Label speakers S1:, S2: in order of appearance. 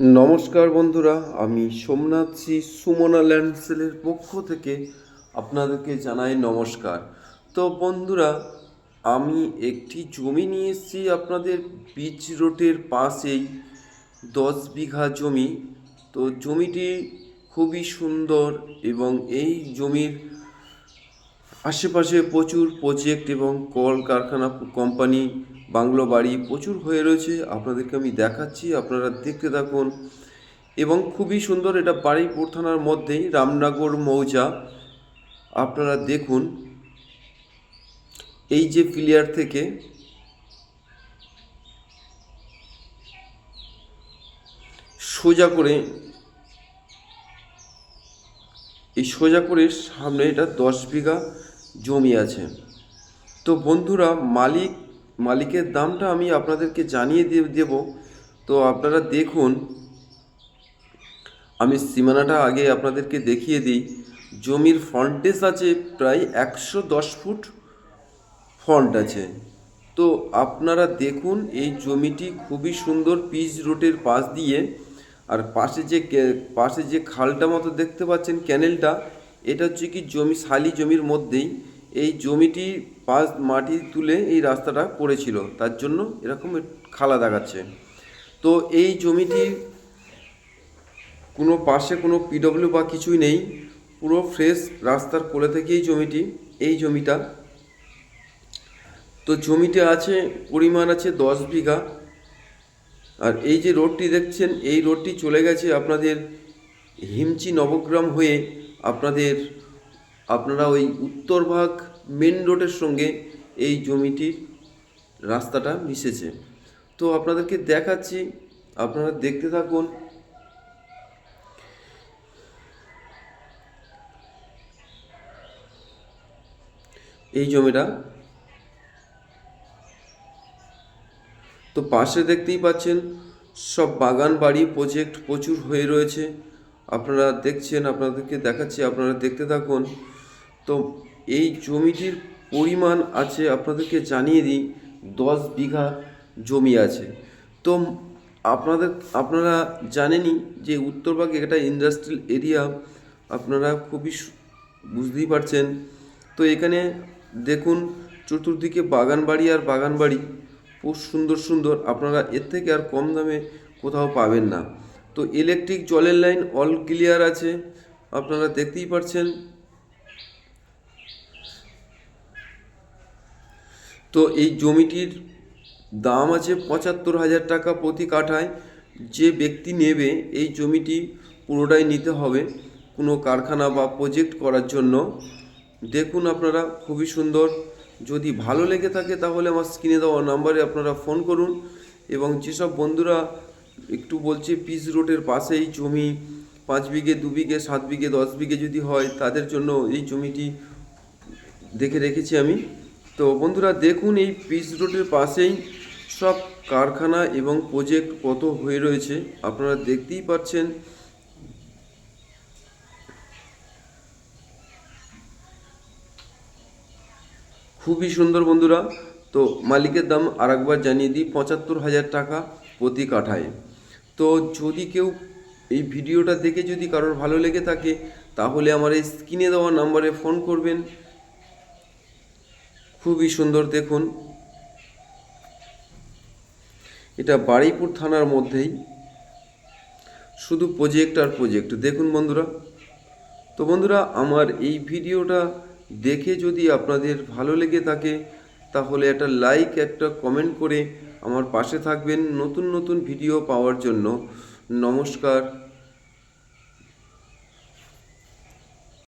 S1: নমস্কার বন্ধুরা, আমি সোমনাথ শ্রী সুমনা ল্যান্ডসেলের পক্ষ থেকে আপনাদেরকে জানাই নমস্কার। তো বন্ধুরা, আমি একটি জমি নিয়ে এসেছি আপনাদের বিচ রোডের পাশেই, দশ বিঘা জমি। তো জমিটি খুবই সুন্দর এবং এই জমির আশেপাশে প্রচুর প্রজেক্ট এবং কল কারখানা কোম্পানি বাংলো বাড়ি প্রচুর হয়ে রয়েছে, আপনাদেরকে আমি দেখাচ্ছি, আপনারা দেখতে থাকুন। এবং খুবই সুন্দর এটা বারুইপুর থানার মধ্যেই, রামনগর মৌজা, আপনারা দেখুন। এই যে প্লেয়ার থেকে সোজা করে, এই সোজা করে সামনে এটা দশ বিঘা জমি আছে। তো বন্ধুরা, মালিক মালিকের দামটা আমি আপনাদেরকে জানিয়ে দিয়ে দেব। তো আপনারা দেখুন, আমি সীমানাটা আগে আপনাদেরকে দেখিয়ে দিই। জমির ফন্টেস আছে প্রায় একশো দশ ফুট ফন্ট আছে। তো আপনারা দেখুন, এই জমিটি খুবই সুন্দর পিচ রোডের পাশ দিয়ে। আর পাশে যে পাশে যে খালটা মতো দেখতে পাচ্ছেন, ক্যানেলটা, এটা হচ্ছে কি জমি শালি জমির মধ্যেই। এই জমিটি পাশ মাটি তুলে এই রাস্তাটা করেছিল। তার জন্য এরকম খালা দেখাচ্ছে। তো এই জমিটির কোনো পাশে কোনো পিডব্লিউ বা কিছুই নেই। পুরো ফ্রেশ রাস্তার কোলে থেকেই জমিটি, এই জমিটা। তো জমিতে আছে, পরিমাণ আছে দশ বিঘা। আর এই যে রোডটি দেখছেন, এই রোডটি চলে গেছে আপনাদের হিমচি নবগ্রাম হয়ে আপনাদের আপনারা ওই উত্তর ভাগ মেন রোডের সঙ্গে এই জমিটির রাস্তাটা মিশেছে। তো আপনাদেরকে দেখাচ্ছি, আপনারা দেখতে থাকুন। এই জমিটা। তো পাশে দেখতেই পাচ্ছেন, সব বাগান বাড়ি প্রজেক্ট প্রচুর হয়ে রয়েছে। আপনারা দেখছেন, আপনাদেরকে দেখাচ্ছি, আপনারা দেখতে থাকুন। তো এই জমিটির পরিমাণ আছে, আপনাদেরকে জানিয়ে দিই, দশ বিঘা জমি আছে। তো আপনাদের, আপনারা জানেনই যে উত্তরবাগ একটা ইন্ডাস্ট্রিয়াল এরিয়া আপনারা খুবই বুঝতেই পারছেন। তো এখানে দেখুন, চতুর্দিকে বাগান বাড়ি আর বাগান বাড়ি খুব সুন্দর সুন্দর, আপনারা এর থেকে আর কম দামে কোথাও পাবেন না। তো ইলেকট্রিক জলের লাইন অল ক্লিয়ার আছে, আপনারা দেখতেই পাচ্ছেন তো এই জমিটির দাম আছে পঁচাত্তর হাজার টাকা প্রতি কাঠায়। যে ব্যক্তি নেবে এই জমিটি পুরোটাই নিতে হবে কোনো কারখানা বা প্রজেক্ট করার জন্য। দেখুন আপনারা, খুবই সুন্দর। যদি ভালো লেগে থাকে তাহলে আমার স্ক্রিনে দেওয়া নাম্বারে আপনারা ফোন করুন এবং যেসব বন্ধুরা একটু বলছে পিচ রোডের পাশেই জমি, পাঁচ বিঘে, দু বিঘে, সাত বিঘে, দশ বিঘে যদি হয় তাদের জন্য এই জমিটি দেখে রেখেছি আমি। তো বন্ধুরা দেখুন এই পিচ রোডের পাশেই সব কারখানা এবং প্রজেক্ট কত হয়ে রয়েছে। আপনারা দেখতেই পাচ্ছেন। খুবই সুন্দর বন্ধুরা। তো মালিকের দাম আরেকবার জানিয়ে দিই, পঁচাত্তর হাজার টাকা প্রতি কাঠায়। তো যদি কেউ এই ভিডিওটা দেখে যদি কারোর ভালো লেগে থাকে, তাহলে আমার এই স্ক্রিনে দেওয়া নাম্বারে ফোন করবেন। খুবই সুন্দর, দেখুন। এটা বারুইপুর থানার মধ্যেই। শুধু প্রজেক্ট আর প্রজেক্ট দেখুন বন্ধুরা। তো বন্ধুরা, আমার এই ভিডিওটা দেখে যদি আপনাদের ভালো লেগে থাকে, তাহলে একটা লাইক একটা কমেন্ট করে আমার পাশে থাকবেন নতুন নতুন ভিডিও পাওয়ার জন্য। নমস্কার।